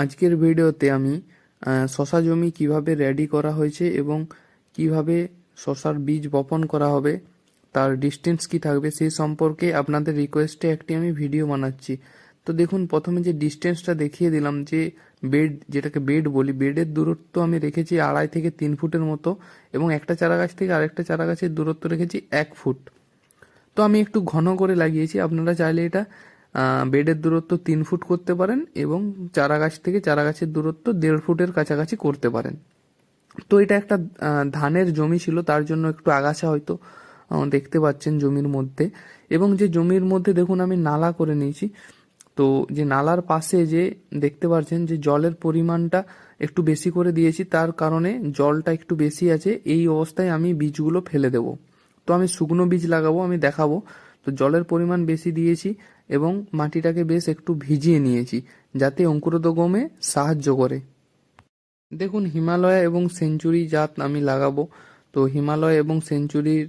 আজকের ভিডিওতে আমি শশা জমি কীভাবে রেডি করা হয়েছে এবং কীভাবে শশার বীজ বপন করা হবে, তার ডিস্টেন্স কি থাকবে সেই সম্পর্কে আপনাদের রিকোয়েস্টে একটি আমি ভিডিও বানাচ্ছি। তো দেখুন, প্রথমে যে ডিস্টেন্সটা দেখিয়ে দিলাম, যে বেড যেটাকে বেড বলি বেডের দূরত্ব আমি রেখেছি আড়াই থেকে তিন ফুটের মতো এবং একটা চারা গাছ থেকে আরেকটা চারা গাছের দূরত্ব রেখেছি এক ফুট। তো আমি একটু ঘন করে লাগিয়েছি, আপনারা চাইলে এটা বেডের দূরত্ব তিন ফুট করতে পারেন এবং চারা গাছ থেকে চারা গাছের দূরত্ব দেড় ফুটের কাছাকাছি করতে পারেন। তো এটা একটা ধানের জমি ছিল, তার জন্য একটু আগাছা হয়তো দেখতে পাচ্ছেন জমির মধ্যে। এবং যে জমির মধ্যে দেখুন আমি নালা করে নিয়েছি। তো যে নালার পাশে যে দেখতে পাচ্ছেন যে জলের পরিমাণটা একটু বেশি করে দিয়েছি, তার কারণে জলটা একটু বেশি আছে। এই অবস্থায় আমি বীজগুলো ফেলে দেব। তো আমি শুকনো বীজ লাগাবো, আমি দেখাবো। তো জলের পরিমাণ বেশি দিয়েছি এবং মাটিটাকে বেশ একটু ভিজিয়ে নিয়েছি, যাতে অঙ্কুরোদ্গমে সাহায্য করে। দেখুন, হিমালয়া এবং সেঞ্চুরি জাত আমি লাগাবো। তো হিমালয় এবং সেঞ্চুরির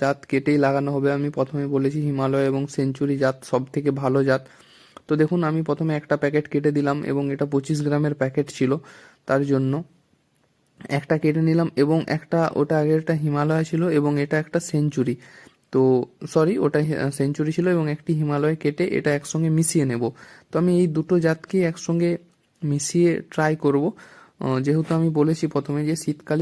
জাত কেটেই লাগানো হবে। আমি প্রথমে বলেছি হিমালয় এবং সেঞ্চুরি জাত সব থেকে ভালো জাত। তো দেখুন, আমি প্রথমে একটা প্যাকেট কেটে দিলাম এবং এটা পঁচিশ গ্রামের প্যাকেট ছিল তার জন্য। একটা কেটে নিলাম এবং একটা, ওটা আগে একটা হিমালয় ছিল এবং এটা একটা সেঞ্চুরি। তো সরি ওটা সেঞ্চুরি ছিল এবং একটি হিমালয় কেটে এটা একসঙ্গে মিশিয়ে নেব। তো আমি এই দুটো জাতকে একসঙ্গে মিশিয়ে ট্রাই করব। যেহেতু আমি বলেছি প্রথমে যে শীতকালীন